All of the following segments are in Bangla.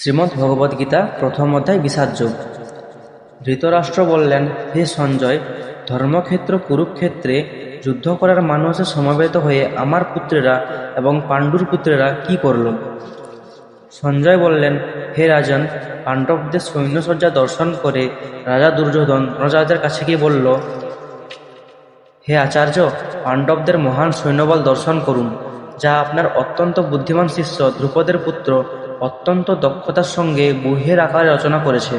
শ্রীমদ্ ভগবদ্গীতা প্রথম অধ্যায় বিষাদযোগ ধৃতরাষ্ট্র বললেন, হে সঞ্জয়, ধর্মক্ষেত্র কুরুক্ষেত্রে যুদ্ধ করার মানুষে সমবেত হয়ে আমার পুত্রেরা এবং পাণ্ডুর পুত্রেরা কি করল? সঞ্জয় বললেন, হে রাজন, পাণ্ডবদের সৈন্যসজ্জা দর্শন করে রাজা দুর্যোধন দ্রোণাচার্যের কাছে গিয়ে বলল, হে আচার্য, পাণ্ডবদের মহান সৈন্যবল দর্শন করুন, যা আপনার অত্যন্ত বুদ্ধিমান শিষ্য ধ্রুপদের পুত্র অত্যন্ত দক্ষতার সঙ্গে বইয়ের আকারে রচনা করেছে।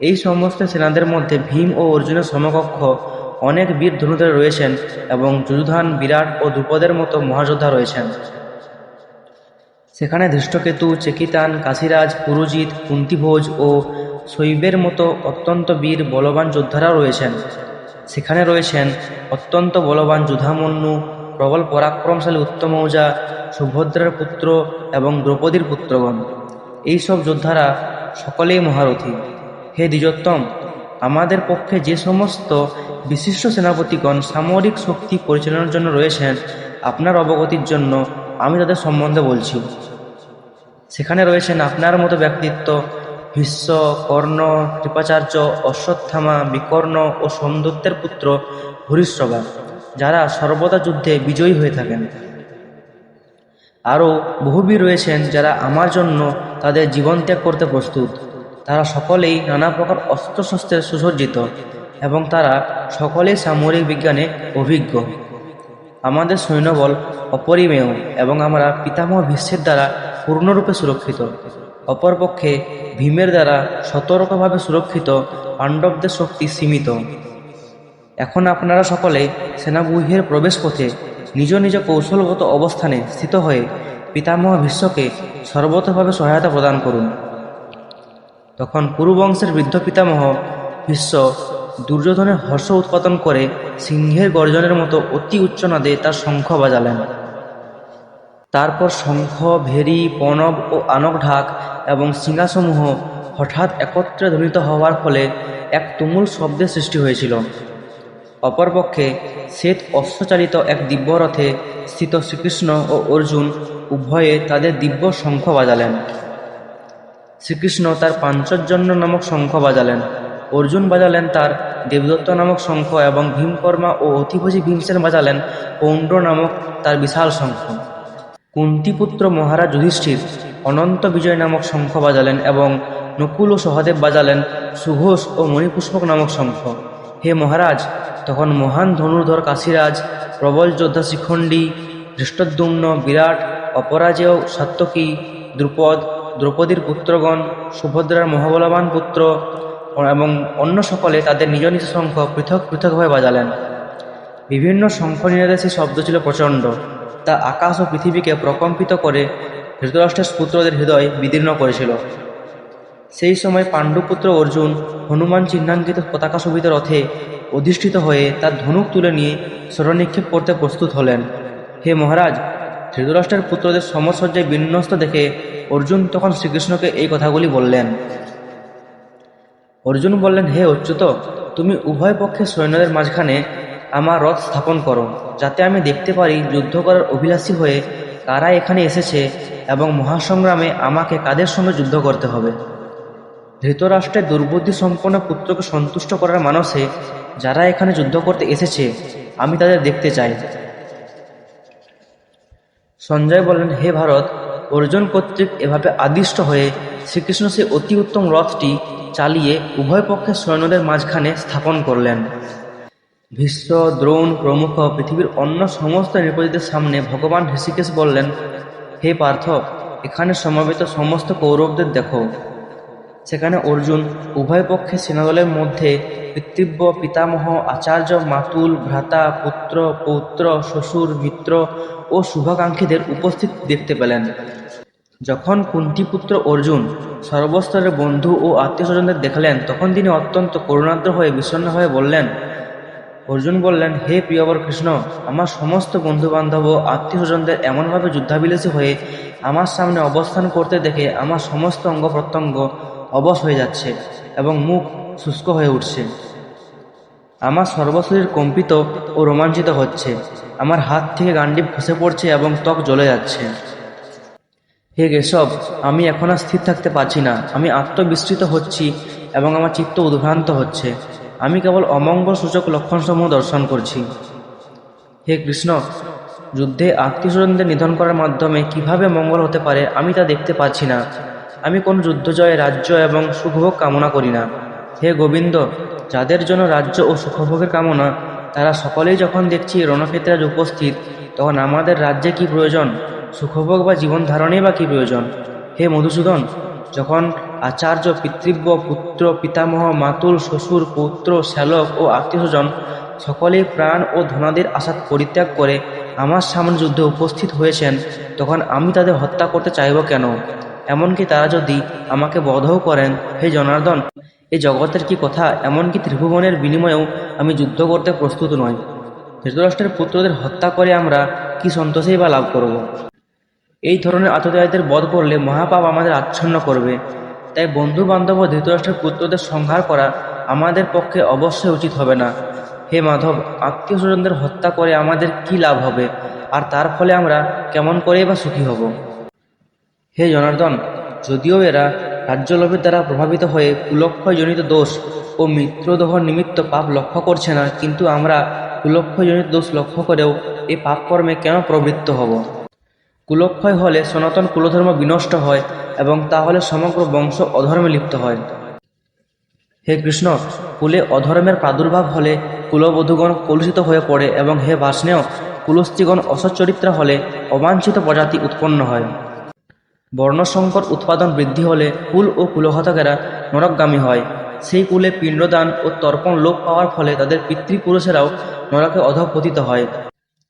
এই সমস্ত সেনাদের মধ্যে ভীম ও অর্জুনের সমকক্ষ অনেক বীর ধনুদের রয়েছেন এবং যুযুধান বিরাট ও দ্রুপদের মতো মহাযোদ্ধা রয়েছেন। সেখানে ধৃষ্টকেতু, চেকিতান, কাশিরাজ, পুরুজিৎ, কুন্তিভোজ ও শৈবের মতো অত্যন্ত বীর বলবান যোদ্ধারাও রয়েছেন। সেখানে রয়েছেন অত্যন্ত বলবান যুধামন্যু, প্রবল পরাক্রমশালী উত্তম উত্তমৌজা সুভদ্রার পুত্র এবং দ্রৌপদীর পুত্রগণ। এইসব যোদ্ধারা সকলেই মহারথী। হে দ্বিজোত্তম, আমাদের পক্ষে যে সমস্ত বিশিষ্ট সেনাপতিগণ সামরিক শক্তি পরিচালনার জন্য রয়েছেন, আপনার অবগতির জন্য আমি তাদের সম্বন্ধে বলছি। সেখানে রয়েছেন আপনার মতো ব্যক্তিত্ব, ভীষ্ম, কর্ণ, কৃপাচার্য, অশ্বত্থামা, বিকর্ণ ও সোমদত্তের পুত্র হরিশ্রবা যারা সর্বদা যুদ্ধে বিজয়ী হয়ে থাকেন। আরও বহুবীর রয়েছেন যারা আমার জন্য তাদের জীবন ত্যাগ করতে প্রস্তুত। তারা সকলেই নানা প্রকার অস্ত্রশস্ত্রে সুসজ্জিত এবং তারা সকলেই সামরিক বিজ্ঞানে অভিজ্ঞ। আমাদের সৈন্যবল অপরিমেয় এবং আমরা পিতামহ বিশ্বের দ্বারা পূর্ণরূপে সুরক্ষিত। অপরপক্ষে ভীমের দ্বারা সতর্কভাবে সুরক্ষিত পাণ্ডবদের শক্তি সীমিত। এখন আপনারা সকলে সেনাবুহের প্রবেশপথে নিজ নিজ কৌশলগত অবস্থানে স্থিত হয়ে পিতামহ ভীষ্মকে সর্বতভাবে সহায়তা প্রদান করুন। তখন কুরুবংশের বৃদ্ধ পিতামহ ভীষ্ম দুর্যোধনের হর্ষ উৎপাদন করে সিংহের গর্জনের মতো অতি উচ্চনাদে তার শঙ্খ বাজালেন। তারপর শঙ্খ, ভেরি, পণব ও আনক ঢাক এবং সিংহাসমূহ হঠাৎ একত্রে ধ্বনিত হওয়ার ফলে এক তুমুল শব্দের সৃষ্টি হয়েছিল। অপরপক্ষে শ্বেত অশ্বচালিত এক দিব্যরথে স্থিত শ্রীকৃষ্ণ ও অর্জুন উভয়ে তাদের দিব্য শঙ্খ বাজালেন। শ্রীকৃষ্ণ তার পাঞ্চজন্য নামক শঙ্খ বাজালেন। অর্জুন বাজালেন তার দেবদত্ত নামক শঙ্খ এবং ভীমকর্মা ও অতিভোজী ভীমসেন বাজালেন পৌণ্ড নামক তার বিশাল শঙ্খ। কুন্তিপুত্র মহারাজ যুধিষ্ঠির অনন্ত বিজয় নামক শঙ্খ বাজালেন এবং নকুল ও সহদেব বাজালেন সুঘোষ ও মণিপুষ্পক নামক শঙ্খ। হে মহারাজ তখন মহান ধনুর্ধর কাশীরাজ, প্রবল যোদ্ধা শিখণ্ডী, ধৃষ্টদ্যুম্ন বিরাট, অপরাজেয় সাত্যকী দ্রুপদ, দ্রৌপদীর পুত্রগণ, সুভদ্রার মহাবলবান পুত্র এবং অন্য সকলে তাদের নিজ নিজ শঙ্খ পৃথক পৃথকভাবে বাজালেন। বিভিন্ন শঙ্খ নিনাদেশী শব্দ ছিল প্রচণ্ড। তা আকাশ ও পৃথিবীকে প্রকম্পিত করে ধৃতরাষ্ট্রের পুত্রদের হৃদয় বিদীর্ণ করেছিল। সেই সময় পাণ্ডুপুত্র অর্জুন হনুমান চিহ্নাঙ্কিত পতাকা শোভিত রথে অধিষ্ঠিত হয়ে তার ধনুক তুলে নিয়ে স্মরণিক্ষেপ করতে প্রস্তুত হলেন। হে মহারাজ, ধৃতরাষ্ট্রের পুত্রদের সমসজ্জায় বিন্যস্ত দেখে অর্জুন তখন শ্রীকৃষ্ণকে এই কথাগুলি বললেন। অর্জুন বললেন, হে অচ্যুত, তুমি উভয় পক্ষের সৈন্যদের মাঝখানে আমার রথ স্থাপন করো, যাতে আমি দেখতে পারি যুদ্ধ করার অভিলাষী হয়ে কারা এখানে এসেছে এবং মহাসংগ্রামে আমাকে কাদের সঙ্গে যুদ্ধ করতে হবে? ধৃতরাষ্ট্রের দুর্বুদ্ধি সম্পন্ন পুত্রকে সন্তুষ্ট করার মানসে যারা এখানে যুদ্ধ করতে এসেছে, আমি তাদের দেখতে চাই। সঞ্জয় বললেন, হে ভারত, অর্জুন কর্তৃক এভাবে আদিষ্ট হয়ে শ্রীকৃষ্ণ সেই অতি উত্তম রথটি চালিয়ে উভয় পক্ষের সৈন্যদের মাঝখানে স্থাপন করলেন। ভীষ্ম, দ্রোণ প্রমুখ পৃথিবীর অন্য সমস্ত নৃপতিদের সামনে ভগবান ঋষিকেশ বললেন, হে পার্থ এখানে সমবেত সমস্ত কৌরবদের দেখো। সেখানে অর্জুন উভয় পক্ষে সেনাদলের মধ্যে পিতৃব্য পিতামহ, আচার্য, মাতুল, ভ্রাতা, পুত্র, পৌত্র, শ্বশুর, মিত্র ও শুভাকাঙ্ক্ষীদের উপস্থিত দেখতে পেলেন। যখন কুন্তিপুত্র অর্জুন সর্বস্তরের বন্ধু ও আত্মীয় স্বজনদের দেখলেন, তখন তিনি অত্যন্ত করুণাদ্র হয়ে বিষণ্ণ হয়ে বললেন, অর্জুন বললেন, হে প্রিয়বর কৃষ্ণ, আমার সমস্ত বন্ধুবান্ধব ও আত্মীয় স্বজনদের এমনভাবে যুদ্ধাবিলাসী হয়ে আমার সামনে অবস্থান করতে দেখে আমার সমস্ত অঙ্গ প্রত্যঙ্গ অবশ হয়ে যাচ্ছে এবং মুখ শুষ্ক হয়ে উঠছে। আমার সর্বশরীর কম্পিত ও রোমাঞ্চিত হচ্ছে। আমার হাত থেকে গান্ডিব খসে পড়ছে এবং ত্বক জ্বলে যাচ্ছে। হে কেশব, আমি এখন আর স্থির থাকতে পারছি না। আমি আত্মবিস্মৃত হচ্ছি এবং আমার চিত্ত উদ্ভ্রান্ত হচ্ছে। আমি কেবল অমঙ্গল সূচক লক্ষণসমূহ দর্শন করছি। হে কৃষ্ণ, যুদ্ধে আত্মীয়স্বজনদের নিধন করার মাধ্যমে কীভাবে মঙ্গল হতে পারে আমি তা দেখতে পাচ্ছি না। আমি কোন যুদ্ধজয়ে রাজ্য এবং সুখভোগ কামনা করি না। হে গোবিন্দ, যাদের জন্য রাজ্য ও সুখভোগের কামনা, তারা সকলেই যখন দেখছি রণক্ষেত্রে উপস্থিত, তখন আমাদের রাজ্যে কি প্রয়োজন? সুখভোগ বা জীবন ধারণেই বা কি প্রয়োজন? হে মধুসূদন, যখন আচার্য পিতৃব্য, পুত্র, পিতামহ, মাতুল, শ্বশুর, পুত্র, শ্যালক ও আত্মীয়স্বজন সকলেই প্রাণ ও ধনাদের আশা পরিত্যাগ করে আমার সামনে যুদ্ধে উপস্থিত হয়েছেন, তখন আমি তাদের হত্যা করতে চাইব কেন? এমনকি তারা যদি আমাকে বধও করেন, হে জনার্দন এই জগতের কি কথা? এমনকি ত্রিভুবনের বিনিময়েও আমি যুদ্ধ করতে প্রস্তুত নই। ধৃতরাষ্ট্রের পুত্রদের হত্যা করে আমরা কি সন্তোষেই বা লাভ করব? এই ধরনের আততায়ীদের বধ করলে মহাপাপ আমাদের আচ্ছন্ন করবে। তাই বন্ধু বান্ধব ও ধৃতরাষ্ট্রের পুত্রদের সংহার করা আমাদের পক্ষে অবশ্যই উচিত হবে না। হে মাধব আত্মীয় স্বজনদের হত্যা করে আমাদের কি লাভ হবে? আর তার ফলে আমরা কেমন করেই বা সুখী হব? হে জনার্দন, যদিও এরা রাজ্যলোভের দ্বারা প্রভাবিত হয়ে কুলক্ষয়জনিত দোষ ও মিত্রদোহ নিমিত্ত পাপ লক্ষ্য করছে না, কিন্তু আমরা কুলক্ষয়জনিত দোষ লক্ষ্য করেও এই পাপকর্মে কেন প্রবৃত্ত হব? কুলক্ষয় হলে সনাতন কুলধর্ম বিনষ্ট হয় এবং তাহলে সমগ্র বংশ অধর্মে লিপ্ত হয়। হে কৃষ্ণ, কুলে অধর্মের প্রাদুর্ভাব হলে কুলবধূগণ কলুষিত হয়ে পড়ে এবং হে বাষ্ণেয় কুলস্ত্রীগণ অসচ্চরিত্র হলে অবাঞ্ছিত প্রজাতি উৎপন্ন হয়। বর্ণসংকর উৎপাদন বৃদ্ধি হলে কুল ও কুলঘাতকেরা নরকগামী হয়। সেই কুলে পিণ্ডদান ও তর্পণ লোপ পাওয়ার ফলে তাদের পিতৃপুরুষেরাও নরকে অধপতিত হয়।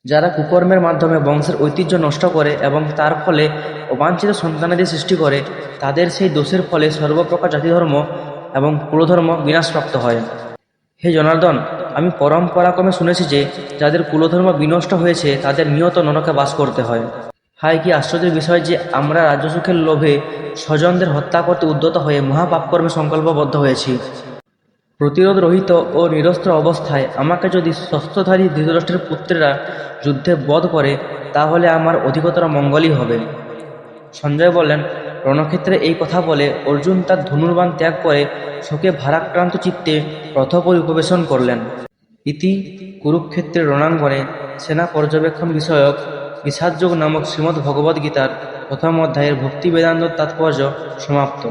যারা কুকর্মের মাধ্যমে বংশের ঐতিহ্য নষ্ট করে এবং তার ফলে অবাঞ্ছিত সন্তানাদি সৃষ্টি করে, তাদের সেই দোষের ফলে সর্বপ্রকার জাতিধর্ম এবং কুলধর্ম বিনাশপ্রাপ্ত হয়। হে জনার্দন, আমি পরম্পরাক্রমে শুনেছি যে, যাদের কুলধর্ম বিনষ্ট হয়েছে, তাদের নিয়ত নরকে বাস করতে হয়। হায় কি আশ্চর্যের বিষয় যে আমরা রাজ্যসুখের লোভে স্বজনদের হত্যা করতে উদ্যত হয়ে মহাপাপকর্মে সংকল্পবদ্ধ হয়েছি। প্রতিরোধ রহিত ও নিরস্ত্র অবস্থায় আমাকে যদি শস্ত্রধারী ধৃতরাষ্ট্রের পুত্রেরা যুদ্ধে বধ করে, তাহলে আমার অধিকতর মঙ্গলই হবে। সঞ্জয় বললেন, রণক্ষেত্রে এই কথা বলে অর্জুন তার ধনুর্বাণ ত্যাগ করে শোকে ভারাক্রান্ত চিত্তে রথপরি উপবেশন করলেন। ইতি কুরুক্ষেত্রের রণাঙ্গনে সেনা পর্যবেক্ষণ বিষয়ক বিষাদযোগ নামক শ্রীমদ্ভগবদ্গীতার প্রথম অধ্যায়ের ভক্তি বেদান্ত তাৎপর্য সমাপ্ত।